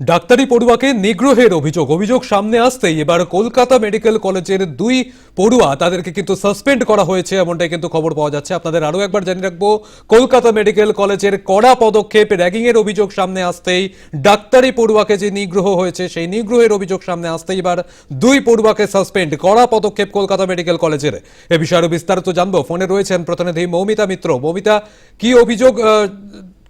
ডাক্তারি পড়ুয়াকে নিগ্রহের অভিযোগ। অভিযোগ সামনে আসতেই এবার কলকাতা মেডিকেল কলেজের দুই পড়ুয়া তাদেরকে কিন্তু সাসপেন্ড করা হয়েছে, এমনটাই কিন্তু খবর পাওয়া যাচ্ছে। আপনাদের আরও একবার জানিয়ে রাখব, কলকাতা মেডিকেল কলেজের কড়া পদক্ষেপ, র্যাগিংয়ের অভিযোগ সামনে আসতেই ডাক্তারি পড়ুয়াকে যে নিগ্রহ হয়েছে, সেই নিগ্রহের অভিযোগ সামনে আসতেই এবার দুই পড়ুয়াকে সাসপেন্ড। কড়া পদক্ষেপ কলকাতা মেডিকেল কলেজের। এ বিষয়ে আরও বিস্তারিত জানব। ফোনে রয়েছেন প্রতিনিধি মৌমিতা মিত্র। মৌমিতা, কি অভিযোগ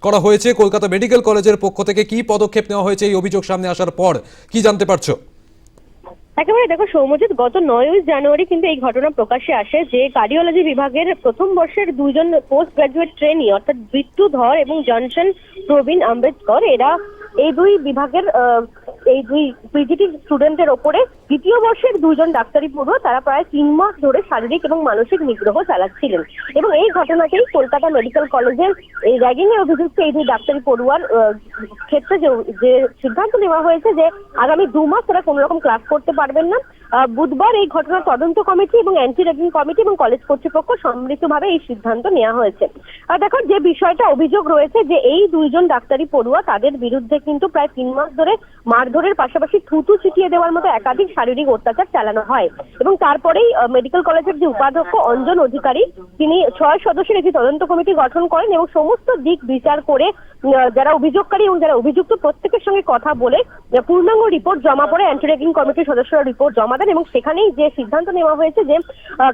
করা হয়েছে। কলকাতা মেডিকেল কলেজের পক্ষ থেকে কি পদক্ষেপ নেওয়া হয়েছে? এই অভিযোগ সামনে আসার পর কি জানতে পারছ? একেবারে দেখো সৌমজিৎ গত নয়ই জানুয়ারি কিন্তু এই ঘটনা প্রকাশে আসে যে কার্ডিওলজি বিভাগের প্রথম বর্ষের দুজন পোস্ট গ্রাজুয়েট ট্রেনি, অর্থাৎ বিট্টু ধর এবং জনসন প্রবীণ আম্বেদকর, এরা এই দুই বিভাগের এই দুই পিজিটি স্টুডেন্টের ওপরে দ্বিতীয় বর্ষের দুজন ডাক্তারি পড়ুয়া, তারা প্রায় তিন মাস ধরে শারীরিক এবং মানসিক নিগ্রহ চালাচ্ছিলেন। এবং এই ঘটনাকেই কলকাতা মেডিকেল কলেজের এই র্যাগিং এর অভিযুক্ত এই দুই ডাক্তারি পড়ুয়ার ক্ষেত্রে যে সিদ্ধান্ত নেওয়া হয়েছে যে আগামী দু মাস তারা কোনো রকম ক্লাস করতে পারবেন না বুধবার এই ঘটনার তদন্ত কমিটি এবং অ্যান্টি র্যাগিং কমিটি এবং কলেজ কর্তৃপক্ষ সম্মিলিতভাবে এই সিদ্ধান্ত নেওয়া হয়েছে। দেখো, যে বিষয়টা অভিযোগ রয়েছে যে এই দুইজন ডাক্তারি পড়ুয়া তাদের বিরুদ্ধে কিন্তু প্রায় তিন মাস ধরে মারধরের পাশাপাশি থুতু ছিটিয়ে দেওয়ার মতো একাধিক শারীরিক অত্যাচার চালানো হয়। এবং তারপরেই মেডিকেল কলেজের যে উপাধ্যক্ষ অঞ্জন অধিকারী, তিনি ছয় সদস্যের একটি তদন্ত কমিটি গঠন করেন এবং সমস্ত দিক বিচার করে যারা অভিযোগকারী এবং যারা অভিযুক্ত, প্রত্যেকের সঙ্গে কথা বলে পূর্ণাঙ্গ রিপোর্ট জমা পড়ে অ্যান্টি র্যাগিং কমিটির সদস্যরা রিপোর্ট জমা দেন এবং সেখানেই যে সিদ্ধান্ত নেওয়া হয়েছে যে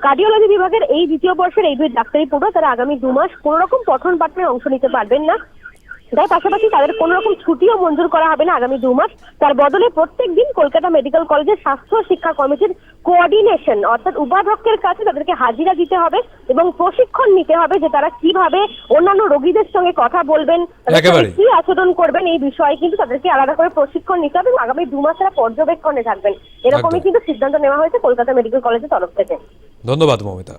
কার্ডিওলজি বিভাগের এই দ্বিতীয় বর্ষের এই দুই ডাক্তারি পড়ুয়া তারা আগামী দু মাস কোনো রকম পঠন পাঠনে অংশ নিতে পারবেন না। তার পাশাপাশি তাদের কোনো রকম ছুটিও মঞ্জুর করা হবে না আগামী দু মাস। তার বদলে প্রত্যেক দিন কলকাতা মেডিকেল কলেজের স্বাস্থ্য শিক্ষা কমিটির কোঅর্ডিনেশন অর্থাৎ উপাধ্যক্ষের কাছে তাদেরকে হাজিরা দিতে হবে এবং প্রশিক্ষণ নিতে হবে যে তারা কীভাবে অন্যান্য রোগীদের সঙ্গে কথা বলবেন কি আচরণ করবেন এই বিষয়ে কিন্তু তাদেরকে আলাদা করে প্রশিক্ষণ নিতে হবে এবং আগামী দু মাস তারা পর্যবেক্ষণে থাকবেন। এরকমই কিন্তু সিদ্ধান্ত নেওয়া হয়েছে কলকাতা মেডিকেল কলেজের তরফ থেকে। ধন্যবাদ মৌমিতা।